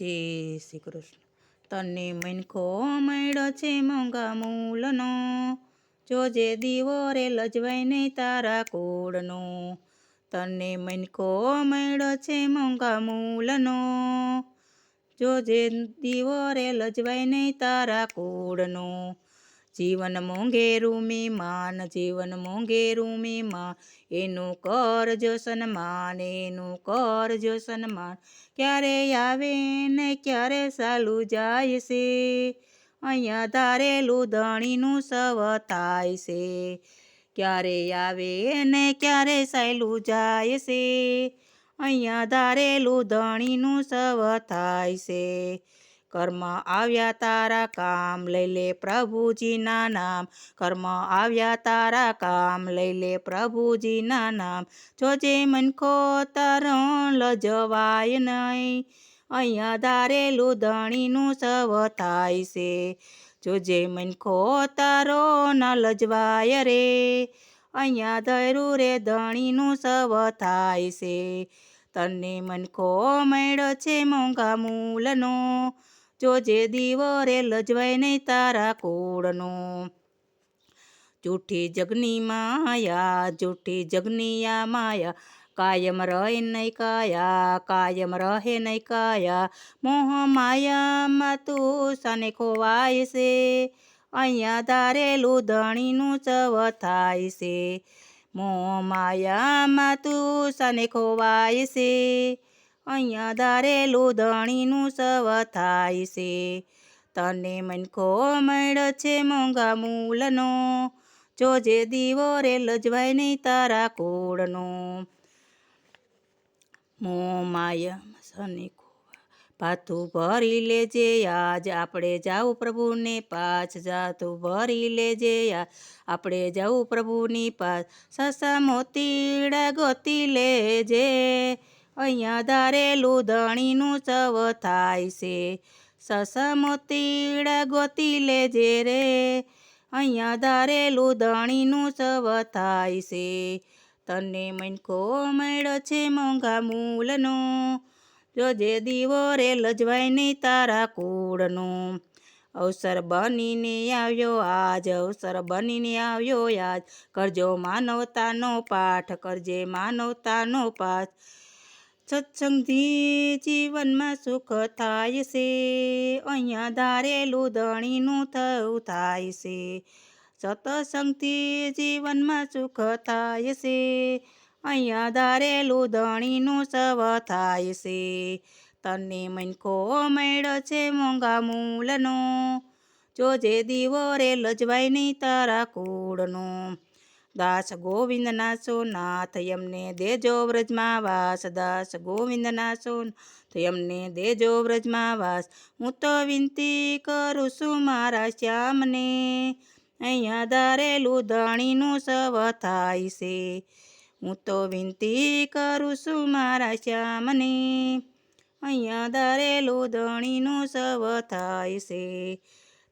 જય શ્રી કૃષ્ણ. તને મનખો મળ્યો છે મોંઘા મૂલનો. જોજે દીવો રે લજવાય નહીં તારા કુળનો. તને મનખો મળ્યો છે મોંઘા મૂલનો. જોજે દીવો લજવાય નહીં તારા કુળનો. જીવન મોંઘેરું માન, જીવન મોંઘેરું માન. એનું કરજો સન્માન, એનું કરજો સન્માન. ક્યારે આવે ને ક્યારે સાલું જાય છે? અહીંયા ધારેલું ધણીનું સવ થાય છે. ક્યારે આવે ને ક્યારે સાયલું જાય છે? અહીંયા ધારેલું ધણીનું સવ થાય છે. કર્મ આવ્યા તારા કામ, લઈ લે પ્રભુજીના નામ. કર્મ આવ્યા તારા કામ, લઈ લે પ્રભુજીના નામ. જોજે મનખો તારો લજવાય નહીં, અહીંયા ધારેલું ધણીનું સવ થાય છે. જોજે મનખો તારો ન લજવાય રે, અહીંયા ધરું રે ધણીનું સવ થાય છે. તને મનખો મેળો છે મોંઘા મૂલનો જોજે દીવો રે લજવાય નહીં તારા કોળનો. જૂઠી જગની માયા, જૂઠી જગનીયા માયા, કાયમ રહે નહીં કાયા, કાયમ રહે નહીં કાયા. મોહ માયામાં તું સને ખોવાય છે, અહીંયા ધારેલું ધણીનું ચવ થાય છે. મોહ માયામાં તું સને ખોવાય છે અહીંયા ધારેલું ધણીનું સવ થાય છે. તને મનખો મળ્યો છે મોંઘા મૂલનો. જોજે દીવો રે લજવાય નહીં તારા કુળનો. મો માયા શનિ પાથું ભરી લેજે આજ આપણે જાવું પ્રભુને પાછ. જાતું ભરી લેજે આપણે જાવું પ્રભુની પાછ. સસા મોતીડા ગોતી લેજે. અહીંયા ધારેલું ધણીનું ચવ થાય છે. સસા મોતીડા ગોતી લેજે રે. અહીંયા ધારેલું ધણીનું સવ થાય છે. તને મનખો મળ્યો છે મોંઘા મૂલનો. જોજે દીવો રે લજવાય નહીં તારા કુળનો. અવસર બનીને આવ્યો આજ, અવસર બનીને આવ્યો આજ. કરજો માનવતાનો પાઠ, કરજે માનવતાનો પાઠ. સત્સંગથી જીવનમાં સુખ થાય છે. અહીંયા ધારેલું ધણીનું થયું થાય છે. સત્સંગથી જીવનમાં સુખ થાય છે. અહીંયા ધારેલું ધણીનું સવ થાય છે. તને મનકો મેળ છે મોંઘા મૂલનો. જોજે દીવો રે લજવાય નહીં તારા કુળનો. દાસ ગોવિંદના સોનાથ એમને દેજો વ્રજમાં વાસ દાસ ગોવિંદના સોનાથ એમને દેજો વ્રજમાં વાસ હું તો વિનંતી કરું છું મારા શ્યામને અહીંયા ધારેલું ધણીનું સવ થાય છે હું તો વિનંતી કરું છું મારા શ્યામને અહીંયા ધારેલું ધણીનું સવ થાય છે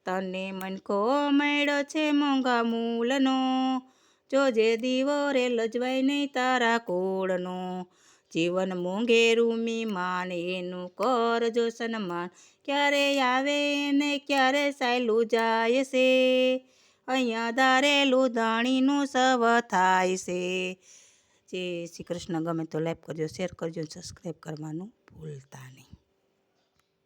તને મનખો મળ્યો છે મોંઘા મૂલનો જોજે દીવો રે લજવાય નહીં તારા કોળનો, જીવન મોંઘેરું માન, એનું કરજો સન્માન. ક્યારે આવે ને ક્યારે સાયલું જાય છે? અહીંયા ધારેલું દાણીનું સવ થાય છે. જે શ્રી કૃષ્ણ. ગમે તો લાઈક કરજો, શેર કરજો સબસ્ક્રાઈબ કરવાનું ભૂલતા નહીં.